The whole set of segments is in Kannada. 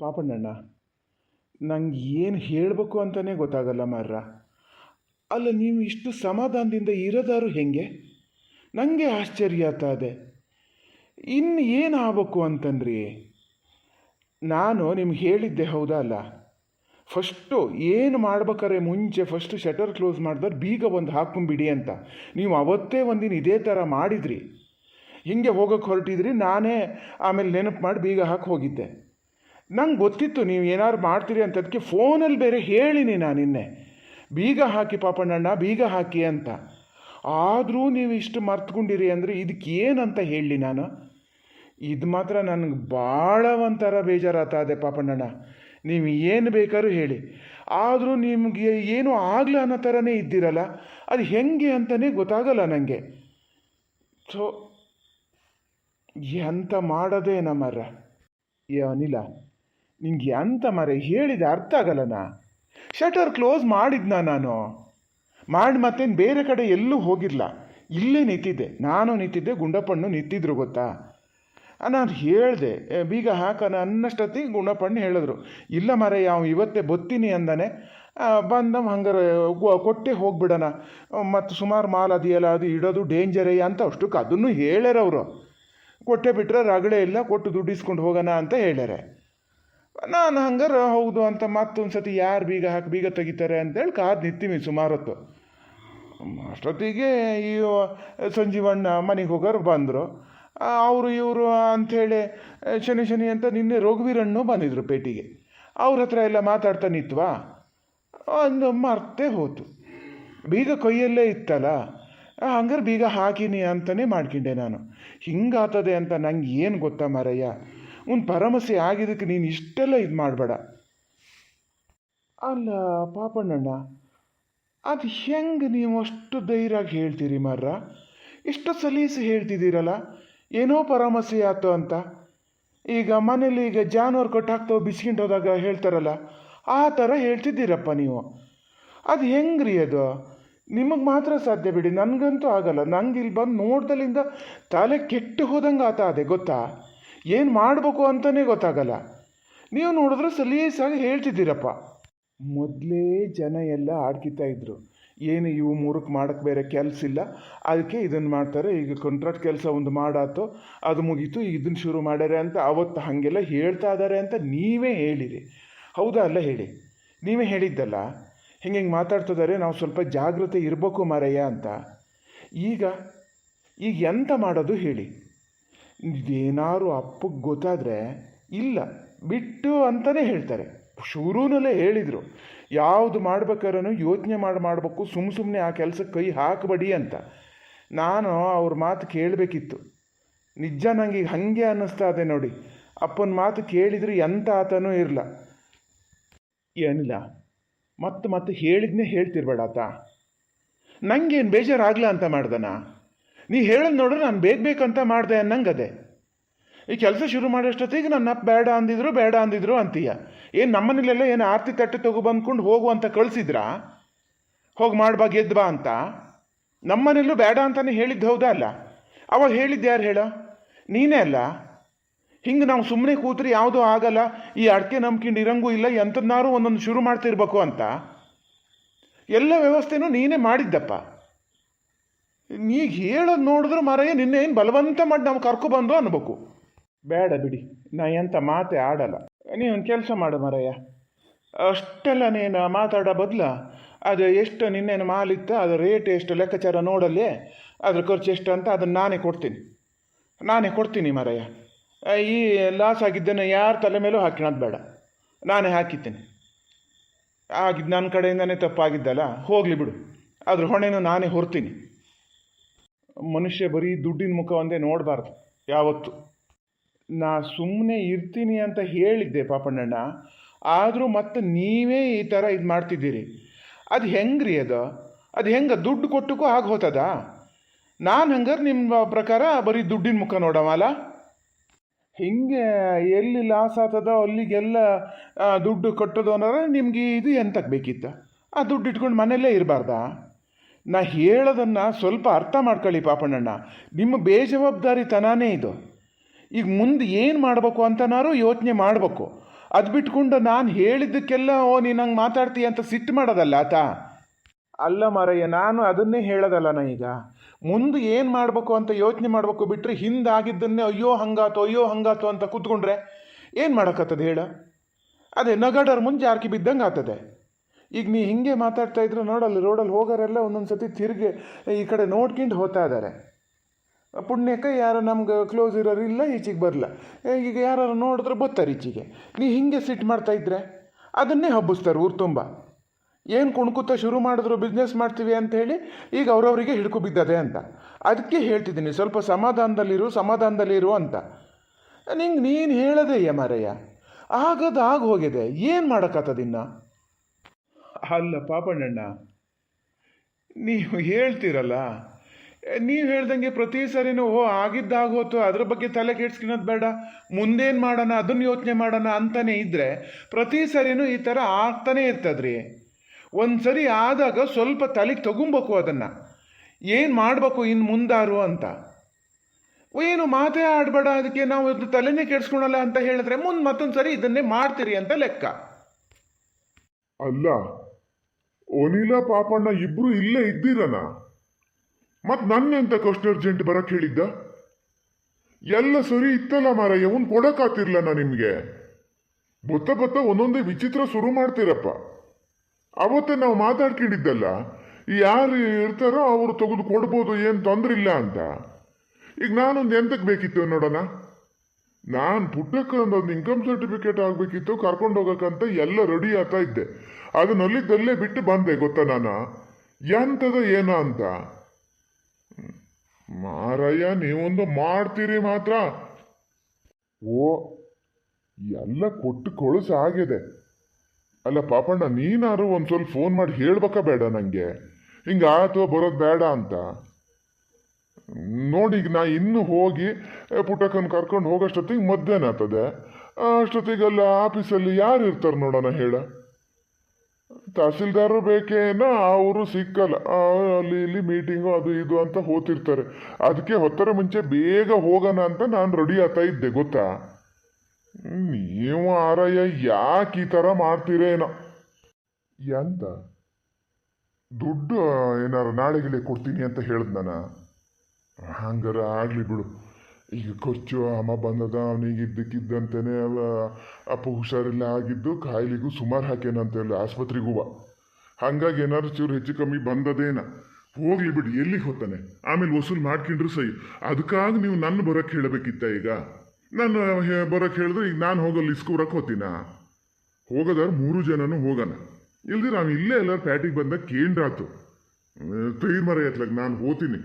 ಪಾಪಣ್ಣಣ್ಣ, ನಂಗೆ ಏನು ಹೇಳಬೇಕು ಅಂತಲೇ ಗೊತ್ತಾಗಲ್ಲ ಮಾರ್ರ. ಅಲ್ಲ, ನೀವು ಇಷ್ಟು ಸಮಾಧಾನದಿಂದ ಇರೋದಾರು ಹೆಂಗೆ? ನನಗೆ ಆಶ್ಚರ್ಯ ಅದೆ ಇನ್ನು ಏನು ಆಗಬೇಕು ಅಂತಂದ್ರಿ? ನಾನು ನಿಮ್ಗೆ ಹೇಳಿದ್ದೆ ಹೌದಾ ಅಲ್ಲ? ಫಸ್ಟು ಏನು ಮಾಡ್ಬೇಕಾರೆ ಮುಂಚೆ ಫಸ್ಟು ಶಟರ್ ಕ್ಲೋಸ್ ಮಾಡಿದ್ರೆ ಬೀಗ ಒಂದು ಹಾಕೊಂಬಿಡಿ ಅಂತ. ನೀವು ಅವತ್ತೇ ಒಂದಿನ ಇದೇ ಥರ ಮಾಡಿದ್ರಿ. ಹಿಂಗೆ ಹೋಗೋಕ್ಕೆ ಹೊರಟಿದ್ರಿ, ನಾನೇ ಆಮೇಲೆ ನೆನಪು ಮಾಡಿ ಬೀಗ ಹಾಕಿ ಹೋಗಿದ್ದೆ. ನಂಗೆ ಗೊತ್ತಿತ್ತು ನೀವು ಏನಾದ್ರು ಮಾಡ್ತೀರಿ ಅಂತ ಅದಕ್ಕೆ ಫೋನಲ್ಲಿ ಬೇರೆ ಹೇಳಿನಿ ನಾನು ನಿನ್ನೆ. ಬೀಗ ಹಾಕಿ ಪಾಪಣ್ಣಣ್ಣ, ಬೀಗ ಹಾಕಿ ಅಂತ. ಆದರೂ ನೀವು ಇಷ್ಟು ಮರ್ತ್ಕೊಂಡಿರಿ ಅಂದರೆ ಇದಕ್ಕೆ ಏನಂತ ಹೇಳಲಿ ನಾನು? ಇದು ಮಾತ್ರ ನನಗೆ ಭಾಳ ಒಂಥರ ಬೇಜಾರಾತಾದೆ ಪಾಪಣ್ಣಣ್ಣ. ನೀವು ಏನು ಬೇಕಾದ್ರೂ ಹೇಳಿ. ಆದರೂ ನಿಮಗೆ ಏನೂ ಆಗಲ್ಲ ಅನ್ನೋ ಥರನೇ ಇದ್ದೀರಲ್ಲ, ಅದು ಹೆಂಗೆ ಅಂತಲೇ ಗೊತ್ತಾಗಲ್ಲ ನನಗೆ ಸೊ ಎಂಥ ಮಾಡೋದೇ ನಮ್ಮರ ಏ ಅನಿಲ ನಿಂಗೆ ಅಂತ ಮರೆ ಹೇಳಿದ ಅರ್ಥ ಆಗಲ್ಲನಾ? ಶಟರ್ ಕ್ಲೋಸ್ ಮಾಡಿದ್ನ ನಾನು? ಮಾಡಿ ಮತ್ತೇನು ಬೇರೆ ಕಡೆ ಎಲ್ಲೂ ಹೋಗಿಲ್ಲ. ಇಲ್ಲೇ ನಿಂತಿದ್ದೆ. ನಾನು ನಿಂತಿದ್ದೆ, ಗುಂಡಪ್ಪಣ್ಣು ನಿಂತಿದ್ರು ಗೊತ್ತಾ? ನಾನು ಹೇಳಿದೆ. ಬೀಗ ಹಾಕೋಣ ಅನ್ನಷ್ಟೊತ್ತಿಗೆ ಗುಂಡಪ್ಪಣ್ಣು ಹೇಳಿದ್ರು. ಇಲ್ಲ ಮರ, ಯಾವ ಇವತ್ತೇ ಬತ್ತೀನಿ ಅಂದಾನೆ. ಬಂದ ಹಂಗಾರೆ ಕೊಟ್ಟೆ ಹೋಗ್ಬಿಡೋಣ. ಮತ್ತು ಸುಮಾರು ಮಾಲ್ ಅದೆಯಲ್ಲ ಅದು ಇಡೋದು ಡೇಂಜರೇ ಅಂತ ಅಷ್ಟಕ್ಕೆ ಅದನ್ನು ಹೇಳ್ಯಾರವರು. ಕೊಟ್ಟೆ ಬಿಟ್ಟರೆ ರಗಳೆ ಇಲ್ಲ, ಕೊಟ್ಟು ದುಡ್ಡಿಸ್ಕೊಂಡು ಹೋಗೋಣ ಅಂತ ಹೇಳ್ಯಾರೆ. ನಾನು ಹಂಗಾರೆ ಹೌದು ಅಂತ ಮತ್ತೊಂದು ಸತಿ ಯಾರು ಬೀಗ ಹಾಕಿ, ಬೀಗ ತೆಗಿತಾರೆ ಅಂತೇಳಿ ಕಾದು ನಿಂತೀವಿ ಸುಮಾರೊತ್ತು ಅಷ್ಟೊತ್ತಿಗೆ ಈ ಸಂಜೀವಣ್ಣ ಮನೆಗೆ ಹೋಗೋರು ಬಂದರು. ಅವರು ಇವರು ಅಂಥೇಳಿ ಶನಿ ಶನಿ ಅಂತ ನಿನ್ನೆ ರಘುವೀರಣ್ಣು ಬಂದಿದ್ರು ಪೇಟಿಗೆ. ಅವ್ರ ಹತ್ರ ಎಲ್ಲ ಮಾತಾಡ್ತಾ ನಿಂತ್ವಾ? ಒಂದು ಮರ್ತೇ ಹೋತು. ಬೀಗ ಕೈಯಲ್ಲೇ ಇತ್ತಲ್ಲ. ಹಂಗಾರೆ ಬೀಗ ಹಾಕಿನಿ ಅಂತಲೇ ಮಾಡ್ಕೊಂಡೆ ನಾನು. ಹಿಂಗಾತದೆ ಅಂತ ನಂಗೆ ಏನು ಗೊತ್ತಾ ಮಾರಯ್ಯ? ಒಂದು ಪರಮಸೆ ಆಗಿದ್ದಕ್ಕೆ ನೀನು ಇಷ್ಟೆಲ್ಲ ಇದು ಮಾಡಬೇಡ. ಅಲ್ಲ, ಪಾಪಣ್ಣಣ್ಣ, ಅದು ಹೆಂಗೆ ನೀವು ಅಷ್ಟು ಧೈರ್ಯಾಗಿ ಹೇಳ್ತೀರಿ ಮಾರ್ರ? ಇಷ್ಟು ಸಲೀಸು ಹೇಳ್ತಿದ್ದೀರಲ್ಲ, ಏನೋ ಪರಾಮರ್ಶೆ ಆಯ್ತು ಅಂತ. ಈಗ ಮನೇಲಿ ಈಗ ಜಾನುವಾರು ಕೊಟ್ಟು ಹಾಕ್ತಾವೆ ಬಿಸ್ಕಿಂಟ್ ಹೋದಾಗ ಹೇಳ್ತಾರಲ್ಲ, ಆ ಥರ ಹೇಳ್ತಿದ್ದೀರಪ್ಪ ನೀವು. ಅದು ಹೆಂಗ್ರಿ ಅದು? ನಿಮಗೆ ಮಾತ್ರ ಸಾಧ್ಯ ಬಿಡಿ, ನನಗಂತೂ ಆಗಲ್ಲ. ನಂಗೆ ಇಲ್ಲಿ ಬಂದು ನೋಡ್ದಲ್ಲಿಂದ ತಲೆ ಕೆಟ್ಟು ಹೋದಂಗೆ ಆತ ಅದೇ, ಗೊತ್ತಾ? ಏನು ಮಾಡಬೇಕು ಅಂತಲೇ ಗೊತ್ತಾಗಲ್ಲ. ನೀವು ನೋಡಿದ್ರೆ ಸಲೀಸಾಗಿ ಹೇಳ್ತಿದ್ದೀರಪ್ಪ. ಮೊದಲೇ ಜನ ಎಲ್ಲ ಆಡ್ಕಿತಾ ಇದ್ರು. ಏನು ಇವು ಮೂರಕ್ಕೆ ಮಾಡೋಕ್ಕೆ ಬೇರೆ ಕೆಲಸ ಇಲ್ಲ. ಅದಕ್ಕೆ ಇದನ್ನು ಮಾಡ್ತಾರೆ. ಈಗ ಕಾಂಟ್ರಾಕ್ಟ್ ಕೆಲಸ ಒಂದು ಮಾಡಾತು, ಅದು ಮುಗೀತು ಇದನ್ನು ಶುರು ಮಾಡ್ಯಾರೆ ಅಂತ ಅವತ್ತು ಹಾಗೆಲ್ಲ ಹೇಳ್ತಾ ಇದ್ದಾರೆ ಅಂತ ನೀವೇ ಹೇಳಿರಿ. ಹೌದಾ ಅಲ್ಲ ಹೇಳಿ? ನೀವೇ ಹೇಳಿದ್ದಲ್ಲ? ಹಿಂಗೆ ಹಿಂಗೆ ಮಾತಾಡ್ತಿದ್ದಾರೆ ನಾವು ಸ್ವಲ್ಪ ಜಾಗ್ರತೆ ಇರಬೇಕು ಮಾರಯ್ಯ ಅಂತ. ಈಗ ಈಗ ಎಂತ ಮಾಡೋದು ಹೇಳಿ. ಇದೇನಾದ್ರು ಅಪ್ಪಗೆ ಗೊತ್ತಾದರೆ ಇಲ್ಲ, ಬಿಟ್ಟು ಅಂತಲೇ ಹೇಳ್ತಾರೆ. ಶುರುನಲ್ಲೇ ಹೇಳಿದರು, ಯಾವುದು ಮಾಡ್ಬೇಕಾದ್ರೂ ಯೋಚನೆ ಮಾಡಿ, ಮಾಡಬೇಕು ಸುಮ್ಮ ಸುಮ್ಮನೆ ಆ ಕೆಲಸಕ್ಕೆ ಕೈ ಹಾಕಬೇಡಿ ಅಂತ. ನಾನು ಅವ್ರ ಮಾತು ಕೇಳಬೇಕಿತ್ತು. ನಿಜ ನನಗೆ ಈಗ ಹಾಗೆ ಅನ್ನಿಸ್ತಾ ಇದೆ ನೋಡಿ. ಅಪ್ಪನ ಮಾತು ಕೇಳಿದರೆ ಎಂಥ ಆತನೂ ಇರಲ್ಲ ಏನಿಲ್ಲ ಮತ್ತೆ ಮತ್ತೆ ಹೇಳಿದ್ನೇ ಹೇಳ್ತಿರ್ಬೇಡ ಆತ. ನನಗೇನು ಬೇಜಾರಾಗಲ್ಲ ಅಂತ ಮಾಡ್ದನ? ನೀ ಹೇಳೋದು ನೋಡ್ರೆ ನಾನು ಬೇಗ ಬೇಕಂತ ಮಾಡಿದೆ ಅನ್ನಂಗದೆ ಈ ಕೆಲಸ ಶುರು ಮಾಡೋಷ್ಟೊತ್ತಿಗೆ ನನ್ನ ಅಪ್ಪ ಬೇಡ ಅಂದಿದ್ರು ಬೇಡ ಅಂದಿದ್ರು ಅಂತೀಯ. ಏನು ನಮ್ಮನೇಲೆಲ್ಲ ಏನು ಆರ್ತಿ ತಟ್ಟೆ ತೊಗೊಬಂದ್ಕೊಂಡು ಹೋಗು ಅಂತ ಕಳಿಸಿದ್ರಾ? ಹೋಗಿ ಮಾಡ್ಬಾ ಗೆದ್ಬಾ ಅಂತ. ನಮ್ಮನೇಲೂ ಬೇಡ ಅಂತಾನೆ ಹೇಳಿದ್ದು ಹೌದಾ ಅಲ್ಲ? ಅವಾಗ ಹೇಳಿದ್ದು ಯಾರು ಹೇಳ? ನೀನೇ ಅಲ್ಲ? ಹಿಂಗೆ ನಾವು ಸುಮ್ಮನೆ ಕೂತ್ರೆ ಯಾವುದೂ ಆಗಲ್ಲ, ಈ ಅಡಿಕೆ ನಂಬ್ಕೊಂಡು ಇರಂಗೂ ಇಲ್ಲ ಎಂಥದ್ದಾರು ಒಂದೊಂದು ಶುರು ಮಾಡ್ತಿರ್ಬೇಕು ಅಂತ. ಎಲ್ಲ ವ್ಯವಸ್ಥೆನೂ ನೀನೇ ಮಾಡಿದ್ದಪ್ಪ. ನೀಗ ಹೇಳೋದು ನೋಡಿದ್ರು ಮಾರಯ್ಯ ನಿನ್ನೆ ಏನು ಬಲವಂತ ಮಾಡಿ ನಾವು ಕರ್ಕೊಬಂದು ಅನ್ಬೇಕು. ಬೇಡ ಬಿಡಿ, ನಾ ಎಂಥ ಮಾತೆ ಆಡಲ್ಲ. ನೀವೊಂದು ಕೆಲಸ ಮಾಡು ಮರಯ್ಯ ಅಷ್ಟೆಲ್ಲ ನೀನು ಮಾತಾಡೋ ಬದಲ, ಅದು ಎಷ್ಟು ನಿನ್ನೇನು ಮಾಲಿತ್ತ ಅದು ರೇಟ್ ಎಷ್ಟು ಲೆಕ್ಕಾಚಾರ ನೋಡಲ್ಲಿ, ಅದ್ರ ಖರ್ಚು ಎಷ್ಟು ಅಂತ ಅದನ್ನು ನಾನೇ ಕೊಡ್ತೀನಿ. ನಾನೇ ಕೊಡ್ತೀನಿ ಮರಯ್ಯ ಈ ಲಾಸ್ ಆಗಿದ್ದನ್ನು ಯಾರ ತಲೆ ಮೇಲೂ ಹಾಕಿಣದು ಬೇಡ. ನಾನೇ ಹಾಕಿದ್ದೀನಿ. ಆಗಿದ್ದು ನನ್ನ ಕಡೆಯಿಂದನೇ ತಪ್ಪಾಗಿದ್ದಲ್ಲ, ಹೋಗಲಿ ಬಿಡು. ಅದ್ರ ಹೊಣೆನೂ ನಾನೇ ಹೊರ್ತೀನಿ. ಮನುಷ್ಯ ಬರೀ ದುಡ್ಡಿನ ಮುಖ ಒಂದೇ ನೋಡಬಾರ್ದು, ಯಾವತ್ತು. ನಾ ಸುಮ್ಮನೆ ಇರ್ತೀನಿ ಅಂತ ಹೇಳಿದ್ದೆ ಪಾಪಣ್ಣಣ್ಣ. ಆದರೂ ಮತ್ತೆ ನೀವೇ ಈ ಥರ ಇದು ಮಾಡ್ತಿದ್ದೀರಿ. ಅದು ಹೆಂಗ್ರಿ ಅದು? ಅದು ಹೆಂಗೆ ದುಡ್ಡು ಕೊಟ್ಟಕ್ಕೂ ಆಗಿ ಹೋತದ? ನಾನು ಹಂಗಾರೆ ನಿಮ್ಮ ಪ್ರಕಾರ ಬರೀ ದುಡ್ಡಿನ ಮುಖ ನೋಡವಲ್ಲ ಹಿಂಗೆ ಎಲ್ಲಿ ಲಾಸ್ ಆತದ ಅಲ್ಲಿಗೆಲ್ಲ ದುಡ್ಡು ಕಟ್ಟೋದು ಅನ್ನೋದ್ರೆ ನಿಮಗೆ ಇದು ಎಂತಕ್ಕೆ ಬೇಕಿತ್ತು? ಆ ದುಡ್ಡು ಇಟ್ಕೊಂಡು ಮನೆಯಲ್ಲೇ ಇರಬಾರ್ದಾ? ನಾ ಹೇಳೋದನ್ನು ಸ್ವಲ್ಪ ಅರ್ಥ ಮಾಡ್ಕೊಳ್ಳಿ ಪಾಪಣ್ಣಣ್ಣ. ನಿಮ್ಮ ಬೇಜವಾಬ್ದಾರಿ ತನಾನೇ ಇದು. ಈಗ ಮುಂದೆ ಏನು ಮಾಡಬೇಕು ಅಂತನಾರು ಯೋಚನೆ ಮಾಡಬೇಕು. ಅದು ಬಿಟ್ಕೊಂಡು ನಾನು ಹೇಳಿದ್ದಕ್ಕೆಲ್ಲ, ಓ, ನೀನು ಹಂಗೆ ಮಾತಾಡ್ತೀಯ ಅಂತ ಸಿಟ್ಟು ಮಾಡೋದಲ್ಲ ಆತ? ಅಲ್ಲ ಮಾರಯ್ಯ, ನಾನು ಅದನ್ನೇ ಹೇಳೋದಲ್ಲ ನಾ ಈಗ. ಮುಂದೆ ಏನು ಮಾಡಬೇಕು ಅಂತ ಯೋಚನೆ ಮಾಡಬೇಕು ಬಿಟ್ಟರೆ ಹಿಂದಾಗಿದ್ದನ್ನೇ, ಅಯ್ಯೋ, ಹಂಗಾತು ಅಯ್ಯೋ, ಹಂಗಾತು ಅಂತ ಕೂತ್ಕೊಂಡ್ರೆ ಏನು ಮಾಡೋಕ್ಕತ್ತದ ಹೇಳ? ಅದೇ ನಗಡರ್ ಮುಂಚೆ ಜಾರ್ಕಿ ಬಿದ್ದಂಗೆ ಆಗ್ತದೆ ಈಗ ನೀ ಹಿಂಗೆ ಮಾತಾಡ್ತಾ ಇದ್ರೆ ನೋಡಲ್ಲಿ ರೋಡಲ್ಲಿ ಹೋಗೋರೆಲ್ಲ ಒಂದೊಂದು ಸತಿ ತಿರುಗಿ ಈ ಕಡೆ ನೋಡ್ಕೊಂಡು ಹೋಗ್ತಾ ಇದ್ದಾರೆ ಪುಣ್ಯಕ್ಕೆ ಯಾರು ನಮ್ಗೆ ಕ್ಲೋಸ್ ಇರೋರು ಇಲ್ಲ, ಈಚೆಗೆ ಬರಲ್ಲ ಈಗ ಯಾರು ನೋಡಿದ್ರೆ ಬರ್ತಾರೆ ಈಚೆಗೆ. ನೀ ಹಿಂಗೆ ಸಿಟ್ಟು ಮಾಡ್ತಾ ಇದ್ರೆ ಅದನ್ನೇ ಹಬ್ಬಿಸ್ತಾರೆ ಊರು ತುಂಬ. ಏನು ಕುಣ್ಕುತ್ತ ಶುರು ಮಾಡಿದ್ರು ಬಿಸ್ನೆಸ್ ಮಾಡ್ತೀವಿ ಅಂತ ಹೇಳಿ ಈಗ ಅವ್ರವರಿಗೆ ಹಿಡ್ಕೊ ಬಿದ್ದದೆ ಅಂತ. ಅದಕ್ಕೆ ಹೇಳ್ತಿದ್ದೀನಿ, ಸ್ವಲ್ಪ ಸಮಾಧಾನದಲ್ಲಿರು ಸಮಾಧಾನದಲ್ಲಿರು ಅಂತ. ನಿಂಗೆ ನೀನು ಹೇಳದೆ ಮಾರಯ್ಯ? ಆಗದು ಆಗ ಹೋಗಿದೆ. ಏನು ಮಾಡೋಕ್ಕತ್ತದಿನ್ನ ಅಲ್ಲ, ಪಾಪಣ್ಣಣ್ಣ, ನೀವು ಹೇಳ್ತೀರಲ್ಲ, ನೀವು ಹೇಳ್ದಂಗೆ ಪ್ರತಿ ಸರಿನೂ, ಓ ಆಗಿದ್ದಾಗೋತು ಅದ್ರ ಬಗ್ಗೆ ತಲೆ ಕೆಡ್ಸ್ಕೊಳೋದು ಬೇಡ, ಮುಂದೇನು ಮಾಡೋಣ, ಅದನ್ನು ಯೋಚನೆ ಮಾಡೋಣ ಅಂತಲೇ ಇದ್ದರೆ ಪ್ರತಿ ಸರಿನೂ ಈ ಥರ ಆಗ್ತಾನೆ ಇರ್ತದ್ರಿ. ಒಂದು ಸರಿ ಆದಾಗ ಸ್ವಲ್ಪ ತಲೆಗೆ ತಗೊಂಬೇಕು ಅದನ್ನು. ಏನು ಮಾಡಬೇಕು ಇನ್ನು ಮುಂದಾರು ಅಂತ. ಏನು ಮಾತೇ ಆಡಬೇಡ, ಅದಕ್ಕೆ ನಾವು ಇದು ತಲೆನೇ ಕೆಡ್ಸ್ಕೊಳಲ್ಲ ಅಂತ ಹೇಳಿದ್ರೆ, ಮುಂದೆ ಮತ್ತೊಂದು ಸರಿ ಇದನ್ನೇ ಮಾಡ್ತೀರಿ ಅಂತ ಲೆಕ್ಕ. ಅಲ್ಲ ಒನಿಲ ಪಾಪಣ್ಣ ಇಬ್ರು ಇಲ್ಲೇ ಇದ್ದೀರನ? ಮತ್ ನನ್ನೆಂತ ಕಷ್ಟ ಅರ್ಜೆಂಟ್ ಬರಕ್ ಹೇಳಿದ್ದ? ಎಲ್ಲ ಸರಿ ಇತ್ತಲ್ಲ ಮಾರಯ್ಯ ಅವ್ನು ನಾ ನಿಮ್ಗೆ? ಬತ್ತ ಬತ್ತ ಒಂದೊಂದೇ ವಿಚಿತ್ರ ಶುರು ಮಾಡ್ತೀರಪ್ಪ. ಅವತ್ತೇ ನಾವು ಮಾತಾಡ್ಕೊಂಡಿದ್ದಲ್ಲ, ಯಾರು ಇರ್ತಾರೋ ಅವರು ತೆಗೆದು ಕೊಡ್ಬೋದು ಏನು ತೊಂದ್ರೆ ಇಲ್ಲ ಅಂತ. ಈಗ ನಾನೊಂದು ಎಂತಕ್ಕೆ ಬೇಕಿತ್ತು ನೋಡೋಣ? ನಾನು ಪುಟ್ಟಕ್ಕೆ ಒಂದು ಇನ್ಕಮ್ ಸರ್ಟಿಫಿಕೇಟ್ ಆಗಬೇಕಿತ್ತು, ಕರ್ಕೊಂಡು ಹೋಗೋಕ್ಕಂತ ಎಲ್ಲ ರೆಡಿ ಆಗ್ತಾ ಇದ್ದೆ. ಅದನ್ನಲ್ಲಿದ್ದಲ್ಲೇ ಬಿಟ್ಟು ಬಂದೆ, ಗೊತ್ತಾ ನಾನು? ಎಂತದ ಏನ ಅಂತ. ಮಾರಯ್ಯ, ನೀವೊಂದು ಮಾಡ್ತೀರಿ ಮಾತ್ರ. ಓ, ಎಲ್ಲ ಕೊಟ್ಟು ಕೊಳಸ ಆಗಿದೆ. ಅಲ್ಲ ಪಾಪಣ್ಣ ನೀನಾರು ಒಂದು ಸ್ವಲ್ಪ ಫೋನ್ ಮಾಡಿ ಹೇಳ್ಬೇಕಾ ಬೇಡ ನನಗೆ ಹಿಂಗಾತು ಬರೋದು ಬೇಡ ಅಂತ. ನೋಡಿ, ಈಗ ನಾ ಇನ್ನು ಹೋಗಿ ಪುಟಕನ್ ಕರ್ಕೊಂಡು ಹೋಗೋಷ್ಟೊತ್ತಿಗೆ ಮಧ್ಯಾಹ್ನ ಆಗ್ತದೆ. ಅಷ್ಟೊತ್ತಿಗೆಲ್ಲ ಆಫೀಸಲ್ಲಿ ಯಾರು ಇರ್ತಾರೆ ನೋಡೋಣ ಹೇಳ. ತಹಸೀಲ್ದಾರರು ಬೇಕೇನೋ ಅವರು ಸಿಕ್ಕಲ್ಲ. ಅಲ್ಲಿ ಇಲ್ಲಿ ಮೀಟಿಂಗು ಅದು ಇದು ಅಂತ ಹೋತಿರ್ತಾರೆ. ಅದಕ್ಕೆ ಹೊತ್ತರ ಮುಂಚೆ ಬೇಗ ಹೋಗೋಣ ಅಂತ ನಾನು ರೆಡಿ ಆಗ್ತಾ ಇದ್ದೆ, ಗೊತ್ತಾ? ನೀವು ಆರಯ್ಯ, ಯಾಕೆ ಈ ಥರ ಮಾಡ್ತೀರೇನೋ ಎಂತ? ದುಡ್ಡು, ಏನಾರು ನಾಳೆಗಿಳೆ ಕೊಡ್ತೀನಿ ಅಂತ ಹೇಳ್ದೆ ನಾನು? ಹಂಗಾರ ಆಗಲಿ ಬಿಡು. ಈಗ ಖರ್ಚು ಅಮ್ಮ ಬಂದದ, ಅವನಿಗೆ ಇದ್ದಕ್ಕಿದ್ದಂತೆಯೇ ಅವ, ಅಪ್ಪ ಹುಷಾರಿಲ್ಲ ಆಗಿದ್ದು ಕಾಯಿಲೆಗೂ ಸುಮಾರು ಹಾಕೇನಂತೆಲ್ಲ ಆಸ್ಪತ್ರೆಗೂ ಬಾ ಹಂಗಾಗಿ ಏನಾದ್ರು ಚೂರು ಹೆಚ್ಚು ಕಮ್ಮಿ ಬಂದದೇನ. ಹೋಗ್ಲಿ ಬಿಡು, ಎಲ್ಲಿಗೆ ಹೋಗ್ತಾನೆ? ಆಮೇಲೆ ವಸೂಲ್ ಮಾಡ್ಕೊಂಡ್ರು ಸೈ ಅದಕ್ಕಾಗಿ ನೀವು ನನ್ನ ಬರೋಕ್ಕೆ ಹೇಳಬೇಕಿತ್ತ ಈಗ? ನಾನು ಬರೋಕ್ಕೆ ಹೇಳಿದ್ರೆ ಈಗ ನಾನು ಹೋಗೋ ಇಸ್ಕೂರಕ್ಕೆ ಹೋಗ್ತೀನ? ಹೋಗೋದಾರ ಮೂರು ಜನನೂ ಹೋಗೋಣ. ಇಲ್ದಿರ ನಾವು ಇಲ್ಲೇ ಎಲ್ಲರೂ ಪ್ಯಾಟಿಗೆ ಬಂದಾಗ ಕೇಂದ್ರಾತು. ತೈರ್ ಮರ ಎತ್ಲಾಗ ನಾನು ಹೋಗ್ತೀನಿ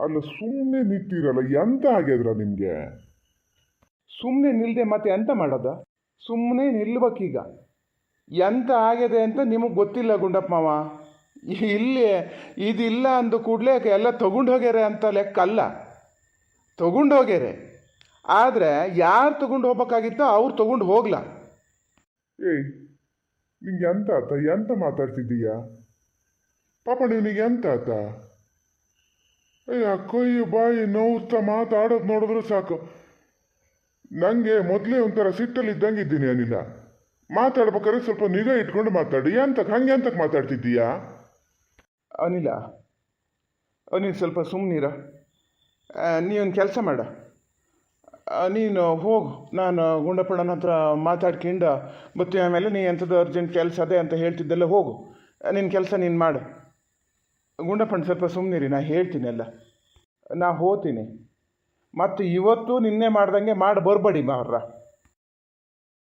ಅಲ್ಲ ಸುಮ್ಮನೆ ನಿಂತಿರಲ್ಲ ಎಂತ ಆಗ್ಯದ್ರ ನಿಮಗೆ? ಸುಮ್ಮನೆ ನಿಲ್ಲದೆ ಮತ್ತೆ ಎಂತ ಮಾಡೋದ? ಸುಮ್ಮನೆ ನಿಲ್ಬೇಕೀಗ. ಎಂತ ಆಗಿದೆ ಅಂತ ನಿಮಗೆ ಗೊತ್ತಿಲ್ಲ ಗುಂಡಪ್ಪ ಮಾವ? ಇಲ್ಲಿ ಇದಿಲ್ಲ ಅಂದ ಕೂಡಲೇ ಎಲ್ಲ ತಗೊಂಡು ಹೋಗ್ಯಾರೆ ಅಂತ ಲೆಕ್ಕ ಅಲ್ಲ ತಗೊಂಡು ಹೋಗ್ಯಾರೆ. ಆದರೆ ಯಾರು ತಗೊಂಡು ಹೋಗ್ಬೇಕಾಗಿತ್ತೋ ಅವ್ರು ತಗೊಂಡು ಹೋಗ್ಲಾ. ಏಯ್ ನಿಂಗೆ ಎಂತ ಆತ? ಎಂತ ಮಾತಾಡ್ತಿದ್ದೀಯಾ? ಪಾಪ ನಿನಗೆ ಎಂತ ಆತ? ಅಯ್ಯ ಕೊಯ್ಯು ಬಾಯಿ ನೋವುತ್ತ ಮಾತಾಡೋದು ನೋಡಿದ್ರೆ ಸಾಕು. ನನಗೆ ಮೊದಲೇ ಒಂಥರ ಸಿಟ್ಟಲ್ಲಿ ಇದ್ದಂಗೆ ಇದ್ದೀನಿ ಅನಿಲ. ಮಾತಾಡ್ಬೇಕಾದ್ರೆ ಸ್ವಲ್ಪ ನಿಗಾ ಇಟ್ಕೊಂಡು ಮಾತಾಡಿ. ಅಂತಕ್ಕೆ ಹಂಗೆ ಎಂತಕ್ಕೆ ಮಾತಾಡ್ತಿದ್ದೀಯಾ? ಅನಿಲ ಅನಿಲ್ ಸ್ವಲ್ಪ ಸುಮ್ಮನಿರ ನೀವೊಂದು ಕೆಲಸ ಮಾಡ. ನೀನು ಹೋಗು. ನಾನು ಗುಂಡಪ್ಪಣ್ಣನ ಹತ್ರ ಮಾತಾಡ್ಕೊಂಡು ಮತ್ತೆ ಆಮೇಲೆ ನೀ ಎಂಥದ್ದು ಅರ್ಜೆಂಟ್ ಕೆಲಸ ಅದೇ ಅಂತ ಹೇಳ್ತಿದ್ದೆಲ್ಲ ಹೋಗು. ನಿನ್ನ ಕೆಲಸ ನೀನು ಮಾಡು. ಗುಂಡಪ್ಪಣ್ಣ ಸ್ವಲ್ಪ ಸುಮ್ಮನಿರಿ ನಾ ಹೇಳ್ತೀನಿ ಎಲ್ಲ ನಾ ಹೋತೀನಿ. ಮತ್ತು ಇವತ್ತು ನಿನ್ನೆ ಮಾಡ್ದಂಗೆ ಮಾಡಿ ಬರಬೇಡಿ ಮಾರ್ರ